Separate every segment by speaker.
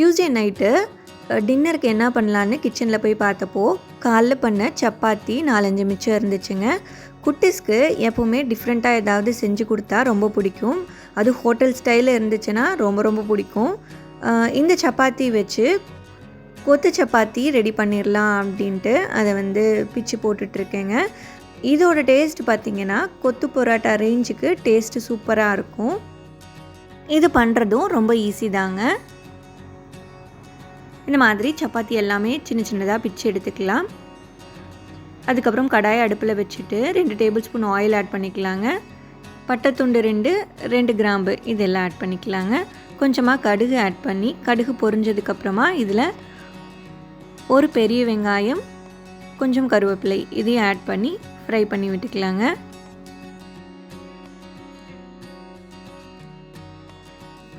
Speaker 1: Tuesday night டின்னருக்கு என்ன பண்ணலான்னு கிச்சனில் போய் பார்த்தப்போ காலைல பண்ண சப்பாத்தி நாலஞ்சு மிச்சம் இருந்துச்சுங்க. குட்டிஸ்க்கு எப்போவுமே டிஃப்ரெண்ட்டாக ஏதாவது செஞ்சு கொடுத்தா ரொம்ப பிடிக்கும். அது ஹோட்டல் ஸ்டைலில் இருந்துச்சுன்னா ரொம்ப ரொம்ப பிடிக்கும். இந்த சப்பாத்தி வச்சு கொத்து சப்பாத்தி ரெடி பண்ணிடலாம் அப்படின்ட்டு அதை வந்து பிச்சு போட்டுட்ருக்கேங்க. இதோட டேஸ்ட் பார்த்திங்கன்னா கொத்து பரோட்டா ரேஞ்சுக்கு டேஸ்ட்டு சூப்பராக இருக்கும். இது பண்ணுறதும் ரொம்ப ஈஸி தாங்க. இந்த மாதிரி சப்பாத்தி எல்லாமே சின்ன சின்னதாக பிச்சு எடுத்துக்கலாம். அதுக்கப்புறம் கடாயை அடுப்பில் வச்சுட்டு ரெண்டு டேபிள் ஸ்பூன் ஆயில் ஆட் பண்ணிக்கலாங்க. பட்டைத்துண்டு ரெண்டு ரெண்டு கிராம்பு இதெல்லாம் ஆட் பண்ணிக்கலாங்க. கொஞ்சமாக கடுகு ஆட் பண்ணி கடுகு பொரிஞ்சதுக்கப்புறமா இதில் ஒரு பெரிய வெங்காயம் கொஞ்சம் கருவேப்பிலை இதையும் ஆட் பண்ணி ஃப்ரை பண்ணி விட்டுக்கலாங்க.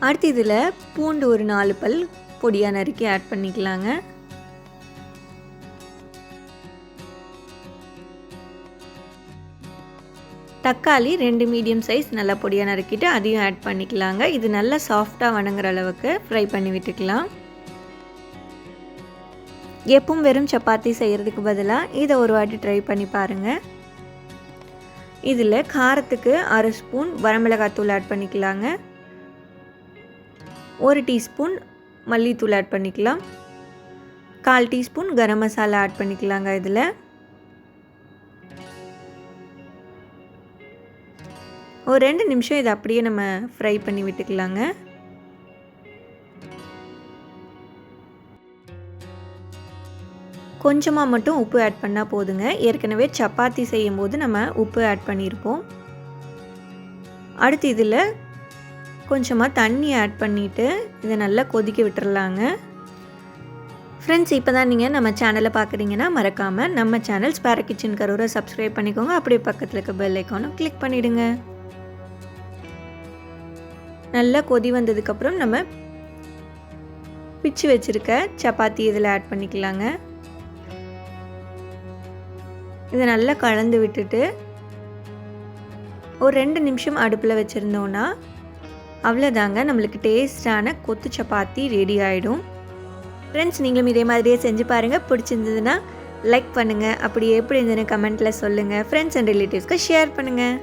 Speaker 1: அடுத்து இதில் பூண்டு ஒரு நாலு பல் பொடியாக நறுக்கி ஆட் பண்ணிக்கலாங்க. தக்காளி ரெண்டு மீடியம் சைஸ் நல்லா பொடியாக நறுக்கிட்டு அதையும் ஆட் பண்ணிக்கலாங்க. இது நல்லா சாஃப்டாக வணங்குற அளவுக்கு ஃப்ரை பண்ணி விட்டுக்கலாம். எப்பவும் வெறும் சப்பாத்தி செய்கிறதுக்கு பதிலாக இதை ஒரு வாட்டி ட்ரை பண்ணி பாருங்கள் இதில் காரத்துக்கு அரை ஸ்பூன் வரமிளகாத்தூள் ஆட் பண்ணிக்கலாங்க. ஒரு டீஸ்பூன் மல்லித்தூள் ஆட் பண்ணிக்கலாம். கால் டீஸ்பூன் கரம் மசாலா ஆட் பண்ணிக்கலாங்க இதில். ஒரு ரெண்டு நிமிஷம் இதை அப்படியே நம்ம ஃப்ரை பண்ணி விட்டுக்கலாங்க. கொஞ்சமாக மட்டும் உப்பு ஆட் பண்ணால் போதுங்க. ஏற்கனவே சப்பாத்தி செய்யும் போது நம்ம உப்பு ஆட் பண்ணியிருப்போம் அடுத்து இதில் கொஞ்சமாக தண்ணி ஆட் பண்ணிவிட்டு இதை நல்லா கொதிக்க விட்டுறலாங்க. ஃப்ரெண்ட்ஸ் இப்போ தான் நீங்கள் நம்ம சேனலை பார்க்குறீங்கன்னா மறக்காமல் நம்ம சேனல் ஸ்பேர கிச்சன் கரூரை சப்ஸ்கிரைப் பண்ணிக்கோங்க. அப்படியே பக்கத்தில் இருக்க பெல் ஐக்கானும் கிளிக் பண்ணிவிடுங்க நல்லா கொதி வந்ததுக்கப்புறம் நம்ம பிச்சு வச்சுருக்க சப்பாத்தி இதில் ஆட் பண்ணிக்கலாங்க. இதை நல்லா கலந்து விட்டுட்டு ஒரு ரெண்டு நிமிஷம் அடுப்பில் வச்சுருந்தோன்னா அவ்வளோதாங்க நம்மளுக்கு டேஸ்டான கொத்து சப்பாத்தி ரெடி ஆகிடும் ஃப்ரெண்ட்ஸ் நீங்களும் இதே மாதிரியே செஞ்சு பாருங்கள் பிடிச்சிருந்ததுன்னா லைக் பண்ணுங்கள் அப்படி எப்படி இருந்ததுன்னு கமெண்ட்டில் சொல்லுங்கள் ஃப்ரெண்ட்ஸ் அண்ட் ரிலேட்டிவ்ஸ்க்கு ஷேர் பண்ணுங்கள்